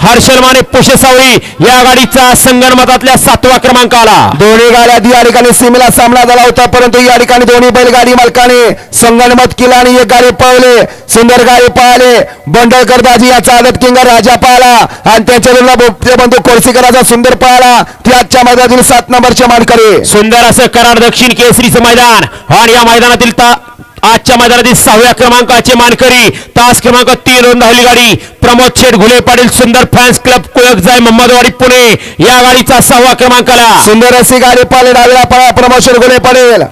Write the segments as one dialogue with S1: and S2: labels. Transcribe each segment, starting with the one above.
S1: हर्षल माने पुशेसावळी या गाडीचा संगणमतातल्या सातवा क्रमांक आला
S2: दोन्ही गाड्या या ठिकाणी सीमेला सामना झाला होता परंतु या ठिकाणी दोन्ही बैलगाडी मालकाने संगणमत केला आणि एक गाडी पळवले. सुंदर गाडी पळाले. बंडळकर दाजी याचा आदत किंग राजा पाहला आणि त्यांच्या विरुद्ध बंधू कोळसीकराचा सुंदर पाहला ती आजच्या मैदानातील सात नंबरचे मानकरी.
S1: सुंदर असं कराड दक्षिण केसरीचं मैदान. आणि या मैदानातील ता आजच्या मैदानातील सहाव्या क्रमांकाचे मानकरी तास क्रमांक तीन वरून धावली गाडी. प्रमोद शेठ घुले पाटील सुंदर फॅन्स क्लब कुळक जाय मोहम्मदवाडी पुणे. या गाडीचा सहावा क्रमांकाला.
S2: सुंदर अशी गाडी पाले डावीला पळा प्रमोद शेठ घुले पाटील.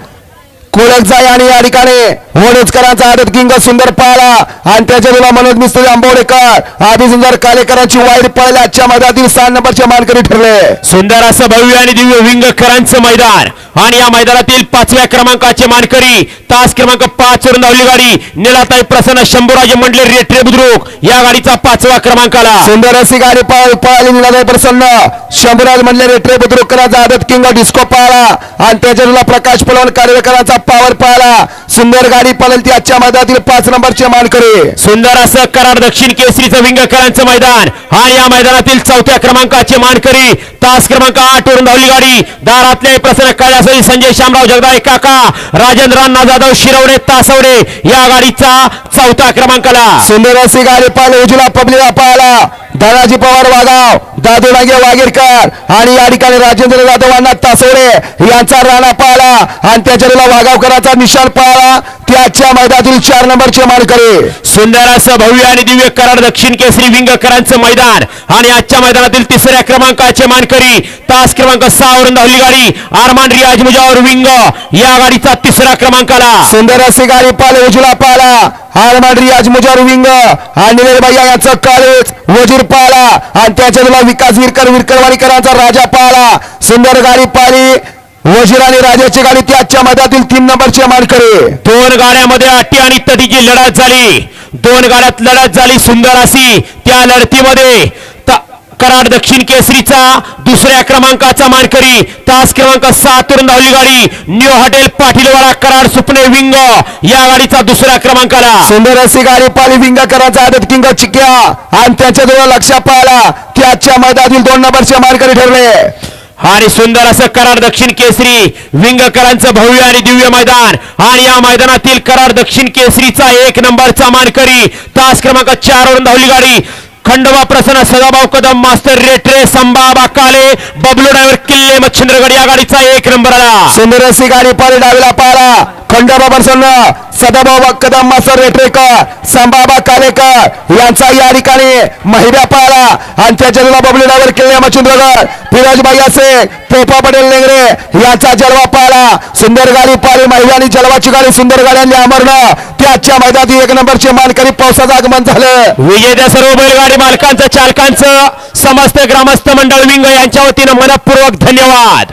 S2: जाय आणि या ठिकाणी. वडोदकरांचा आदत किंग सुंदर पाहला आणि त्याच्या तुला मनोज मिस्त्री आंबवडेकर आधी सुंदर कालेकरांची वाईट पळले आजच्या मैदानातील सहा नंबरचे मानकरी ठरले.
S1: सुंदर असं भव्य आणि दिव्य विंगकरांचं मैदान. आणि या मैदानातील पाचव्या क्रमांकाचे मानकरी. तास क्रमांक पाच वरून धावली गाडी. निलाताई प्रसन्न शंभूराजे मंडले रेट्रे बुद्रुक. या गाडीचा पाचवा क्रमांक आला.
S2: सुंदर अशी गाडी पळ पळाली निलादय प्रसन्न. शंभूराज म्हणले रेट्रे बुद्रुकरांचा आदत किंग डिस्को पाहला आणि त्याच्या प्रकाश पलवण कार्यकरांचा पावर पाहला सुंदर गाडी पळेल ती आजच्या मैदानातील पाच नंबरचे मानकरी.
S1: सुंदर असं कराड दक्षिण केसरीचं विंगकरांचं मैदान. आणि या मैदानातील चौथ्या क्रमांकाचे मानकरी. तास क्रमांक आठ वरून धावली गाडी. दारातले प्रसन्न कैलासवाडी संजय शामराव जगदाळे काका राजेंद्र अण्णा जाधव शिरवडे तासवडे या गाडीचा चौथा क्रमांक आला
S2: सुंदर अशी गाडी पाहिली उजला पब्लिका पाहिला धनाजी पवार वागाव दादू डांगे वागीरकर आणि या ठिकाणी राजेंद्र जाधव अण्णा तासोडे यांचा राणा पाहिला आणि त्याच्या वागावकरांचा निशाण पाहिला ती आजच्या मैदानातील चार नंबरचे मानकरी.
S1: सुंदर असं भव्य आणि दिव्य कराड दक्षिण केसरी विंगकरांचं मैदान आणि आजच्या मैदानातील तिसऱ्या क्रमांकाचे मानकरी. तास क्रमांक सहा वरून धावली गाडी. आरमान रियाज मुजावर विंग. या गाडीचा तिसरा क्रमांक आला
S2: सुंदर अशी गाडी पाहिली उजला पाहिला हारमांडरी आज मुजार विंग. आणि यांचं काळूच वजीर पाहिला आणि त्याच्या विकास विरकर विरकरवाडीकरांचा राजा पाळा सुंदर गाडी पाळी वजीर आणि राजाची गाडी ती आजच्या तीन नंबरचे मानकरी.
S1: दोन गाड्यामध्ये अटी आणि तटीची लढत झाली. दोन गाड्यात लढत झाली सुंदर अशी. त्या लढतीमध्ये कराड दक्षिण केसरीचा दुसऱ्या क्रमांकाचा मानकरी. तास क्रमांक सात वरून धावली गाडी. New hotel Patilwada Karad Supane wing या गाडीचा दुसरा क्रमांक आला
S2: सुंदर अशी गाडी पाहिली विंगकरांचा आदत किंग चिक्या. आणि त्याच्या तुला लक्ष पाहिला ती आजच्या मैदानातील दोन नंबरचे मानकरी ठरले.
S1: आणि सुंदर असं कराड दक्षिण केसरी विंगकरांचं भव्य आणि दिव्य मैदान. आणि या मैदानातील कराड दक्षिण केसरीचा एक नंबरचा मानकरी. तास क्रमांक चार वरून धावली गाडी. खंडोबा प्रसन्न सदाभाऊ कदम मास्तर रेट्रे संभाबा काले बबलू ड्रायव्हर किल्ले मच्छिंद्रगड या गाडीचा एक नंबर आला.
S2: सुंदर अशी गाडी पाहिली डावीला पाहिला खंडोबा प्रसन्न सदाभाऊ कदम मास्तर रेटरेकर संभाबा कालेकर यांचा या ठिकाणी महिला पाहिला आणि त्याच्या तुला बबली डावर किल्ले मच्छिंद्रगड फिरोज भाई असे पोपा पटेल लेंगरे यांचा जलवा पाहिला सुंदर गाडी पाळी महिला आणि जलवाची गाडी सुंदर गाड्यांनी अमरणं त्याच्या आजच्या मैदानात एक नंबरचे मानकरी पावसाचं आगमन झालं.
S1: विजेत्या सर्व बैलगाडी मालकांचं चालकांचं समस्त ग्रामस्थ मंडळ विंग यांच्या वतीनं मनपूर्वक धन्यवाद.